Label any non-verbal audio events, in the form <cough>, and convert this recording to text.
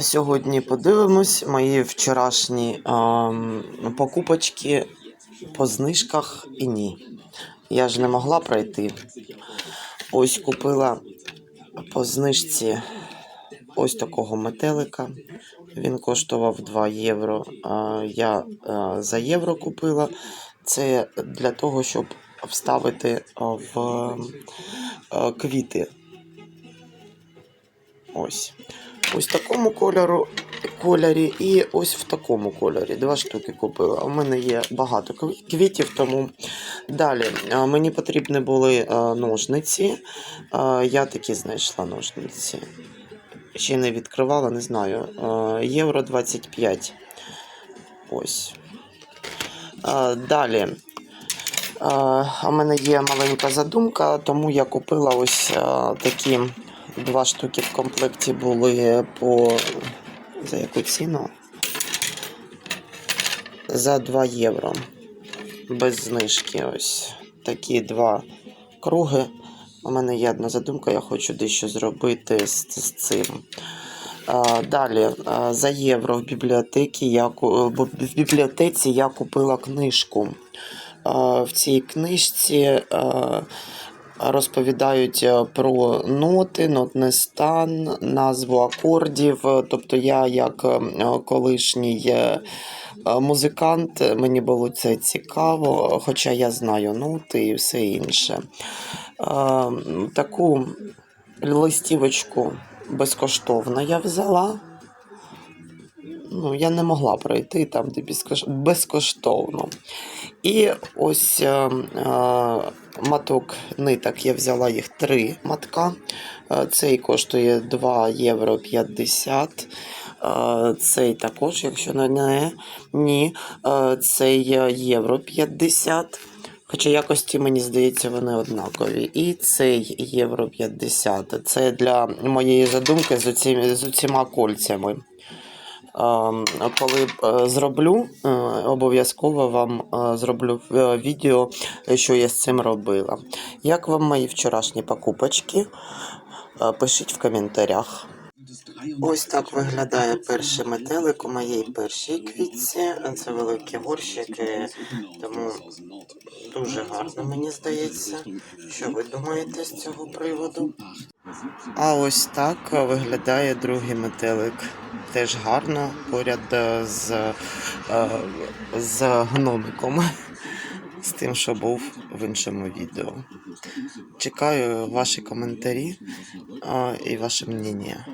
Сьогодні подивимось мої вчорашні ем, покупочки по знижках і ні. Я ж не могла пройти. Ось купила по знижці ось такого метелика. Він коштував 2 євро. А я е, за євро купила. Це для того, щоб вставити е, в е, квіти. Ось. Ось в такому кольору, кольорі і ось в такому кольорі. Два штуки купила. У мене є багато квітів, тому далі мені потрібні були ножниці. Я такі знайшла ножниці. Ще не відкривала, не знаю. Євро 25. Ось. Далі. У мене є маленька задумка, тому я купила ось такі два штуки в комплекті були по за яку ціну? За 2 євро. Без знижки. Ось такі два круги. У мене є одна задумка, я хочу дещо зробити з, з цим. А, Далі, а, за євро в бібліотеці я, в бібліотеці я купила книжку. А, В цій книжці а, розповідають е, про ноти, нотний стан, назву акордів. Тобто я, як е, колишній е, е, музикант, мені було це цікаво, хоча я знаю ноти і все інше. Таку листівочку безкоштовно я взяла. Ну, я не могла пройти там, де безкоштовно. І ось е, е, маток ниток я взяла їх три матка. Е, Цей коштує 2 євро 50. Е, Цей також, якщо не, ні, е, цей євро 50. Хоча якості, мені здається, вони однакові. І цей євро 50. Це для моєї задумки з оціма кольцями. Ем, Коли е, зроблю, е, обов'язково вам е, зроблю відео, що я з цим робила. Як вам мої вчорашні покупочки? Пишіть в коментарях. Ось так виглядає перший метелик у моїй першій квітці. Це великі горщики, тому дуже гарно мені здається. Що ви думаєте з цього приводу? А ось так виглядає другий метелик. Теж гарно поряд е, з, е, з гномиком. <laughs> З тим, що був в іншому відео. Чекаю ваші коментарі е, і ваше мнення.